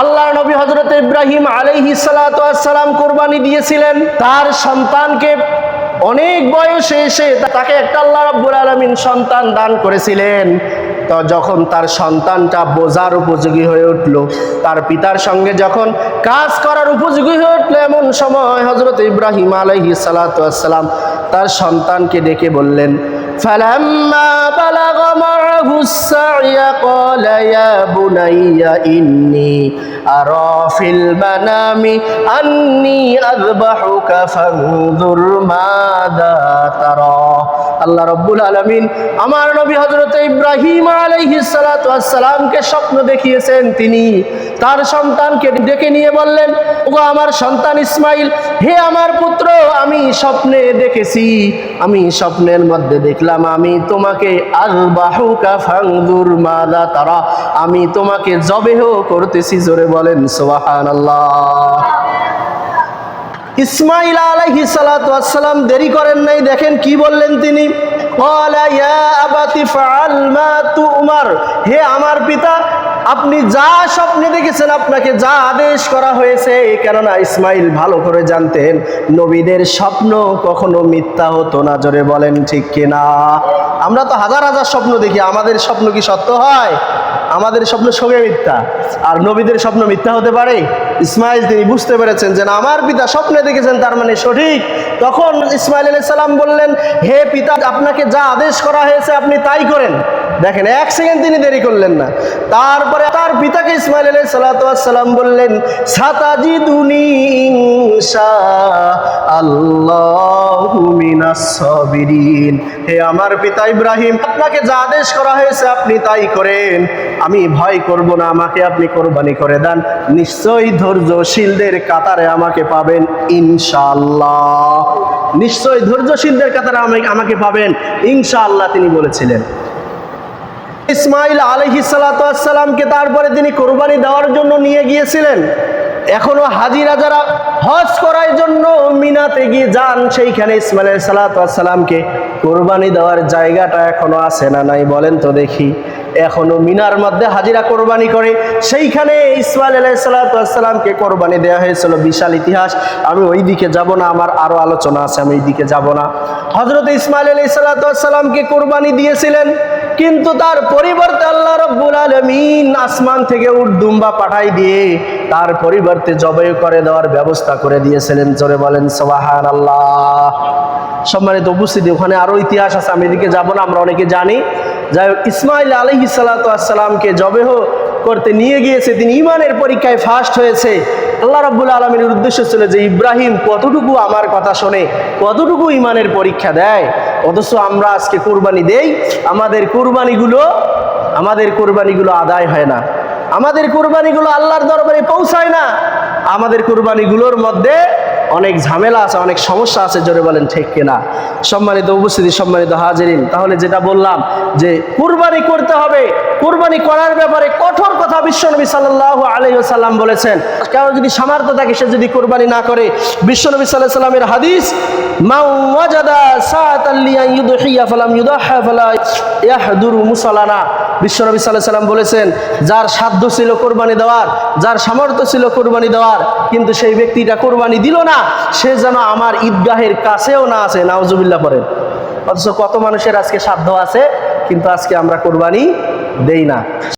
আল্লাহ নবী হজরত ইব্রাহিম আলহি সালাম কোরবানি দিয়েছিলেন। তার সন্তানকে অনেক বয়সে এসে তাকে একটা আল্লাহ রব্বুল আলমিন সন্তান দান করেছিলেন। তো যখন তার সন্তানটা বোঝার উপযোগী হয়ে উঠল, তার পিতার সঙ্গে যখন কাজ করার উপযোগী হয়ে উঠল, এমন সময় হজরত ইব্রাহিম আলহি সালাম তার সন্তানকে ডেকে বললেন, ফালাম্মা معه السعي قال يا بني إني أرى في المنام أني أذبحك فانظر ماذا ترى. আল্লাহ রব্বুল আলমিন আমার নবী হজরত ইব্রাহিম আলাইহি সালামকে স্বপ্ন দেখিয়েছেন। তিনি তার সন্তানকে ডেকে নিয়ে বললেন, ওগো আমার সন্তান ইসমাইল, হে আমার পুত্র, আমি স্বপ্নে দেখেছি, আমি স্বপ্নের মধ্যে দেখলাম, আমি তোমাকে তারা, আমি তোমাকে জবেহ করতেছি। জোরে বলেন সোহান আল্লাহ ইসমাইল আলাইহি সালাম দেরি করেন নাই, দেখেন কি বললেন তিনি? "ক্বালা ইয়া আবাতি ফাআল হে আমার পিতা, আপনি যা স্বপ্নে দেখেছেন আপনাকে যা আদেশ করা হয়েছে, কেননা ইসমাইল ভালো করে জানতেন নবীদের স্বপ্ন কখনো মিথ্যা হতো না, জোরে বলেন ঠিক কিনা? আমরা তো হাজার হাজার স্বপ্ন দেখি, আমাদের স্বপ্ন কি সত্য হয়? আমাদের স্বপ্ন সঙ্গে মিথ্যা। আর নবীদের স্বপ্ন মিথ্যা হতে পারে? ইসমাইল তিনি বুঝতে পেরেছেন যে আমার পিতা স্বপ্নে দেখেছেন, তার মানে সঠিক। তখন ইসমাইল সালাম বললেন, হে পিতা, আপনাকে যা আদেশ করা হয়েছে আপনি তাই করেন। দেখেন, এক সেকেন্ড তিনি দেরি করলেন না। তারপরে তার পিতাকে ইসমাইল আলাইহিস সালাম বললেন মিনাস সাবিরিন। হে আমার পিতা ইব্রাহিম, আপনাকে যা আদেশ করা হয়েছে আপনি তাই করেন। আমি ভয় করব না, আমাকে আপনি কোরবানি করে দেন, নিশ্চয়ই ধৈর্যশীলদের কাতারে আমাকে পাবেন ইনশাআল্লাহ। নিশ্চয়ই ধৈর্যশীলদের কাতারে আমাকে পাবেন ইনশাআল্লাহ তিনি বলেছিলেন। ইসমাইল আলহি সালাতামকে তারপরে তিনি কোরবানি দেওয়ার জন্য নিয়ে গিয়েছিলেন। এখনও হাজিরা যারা হজ করার জন্য মিনাতে গিয়ে যান, সেইখানে ইসমাইল সালাতামকে কোরবানি দেওয়ার জায়গাটা এখনও আছে না নাই বলেন তো দেখি। এখনও মিনার মধ্যে হাজিরা কোরবানি করে। সেইখানে ইসমাইল আলাইসালামকে কোরবানি দেওয়া হয়েছিল, বিশাল ইতিহাস। আমি ওই দিকে যাব না, আমার আরও আলোচনা আছে, আমি ওই দিকে যাব না। হজরত ইসমাইল আলাইসালামকে কোরবানি দিয়েছিলেন, কিন্তু তার পরিবর্তে আল্লাহ রব্বুল আলমিন আসমান থেকে উর্দুম্বা পাঠাই দিয়ে তার পরিবর্তে জবাই করে দেওয়ার ব্যবস্থা করে দিয়েছিলেন। জোরে বলেন সবাহান আল্লাহ সম্মানিত উপস্থিতি, ওখানে আরও ইতিহাস আছে, আমি এদিকে যাব না, আমরা অনেকে জানি। যাই হোক, ইসমাইল আলহি সালাতামকে জবেহ করতে নিয়ে গিয়েছে, তিনি ইমানের পরীক্ষায় ফার্স্ট হয়েছে। আল্লাহ রাব্বুল আলমীর উদ্দেশ্য ছিল যে ইব্রাহিম কতটুকু আমার কথা শোনে, কতটুকু ইমানের পরীক্ষা দেয়? অথচ আমরা আজকে কোরবানি দেই, আমাদের কোরবানিগুলো আমাদের কোরবানিগুলো আদায় হয় না। আমাদের কোরবানিগুলো আল্লাহর দরবারে পৌঁছায় না, আমাদের কোরবানিগুলোর মধ্যে অনেক ঝামেলা আছে, অনেক সমস্যা আছে, জোরে বলেন ঠিক কিনা? সম্মানিত উপস্থিতি, সম্মানিত হাজিরিন, তাহলে যেটা বললাম যে কুরবানি করতে হবে, কুরবানি করার ব্যাপারে কঠোর কথা বিশ্বনবী সাল্লাহ আলাইসাল্লাম বলেছেন। কেউ যদি সামর্থ্য থাকে, সে যদি কোরবানি না করে বিশ্বনবী সাল্লাহ সাল্লামের হাদিস মাউ ওয়াজাদা সাআতাল্লিয়া ইউদহিয়া ফালাম ইউদাহা ফালা ইয়াহদুরু মুসালানা। বিশ্বনবী সাল্লাহ সাল্লাম বলেছেন, যার সাধ্য ছিল কোরবানি দেওয়ার, যার সামর্থ্য ছিল কোরবানি দেওয়ার, কিন্তু সেই ব্যক্তিটা কোরবানি দিল না, সে যেন আমার ঈদগাহের কাছেও না আছে নাওজুবিল্লাহ পড়েন। অথচ কত মানুষের আজকে সাধ্য আছে, কিন্তু আজকে আমরা কোরবানি দেই না।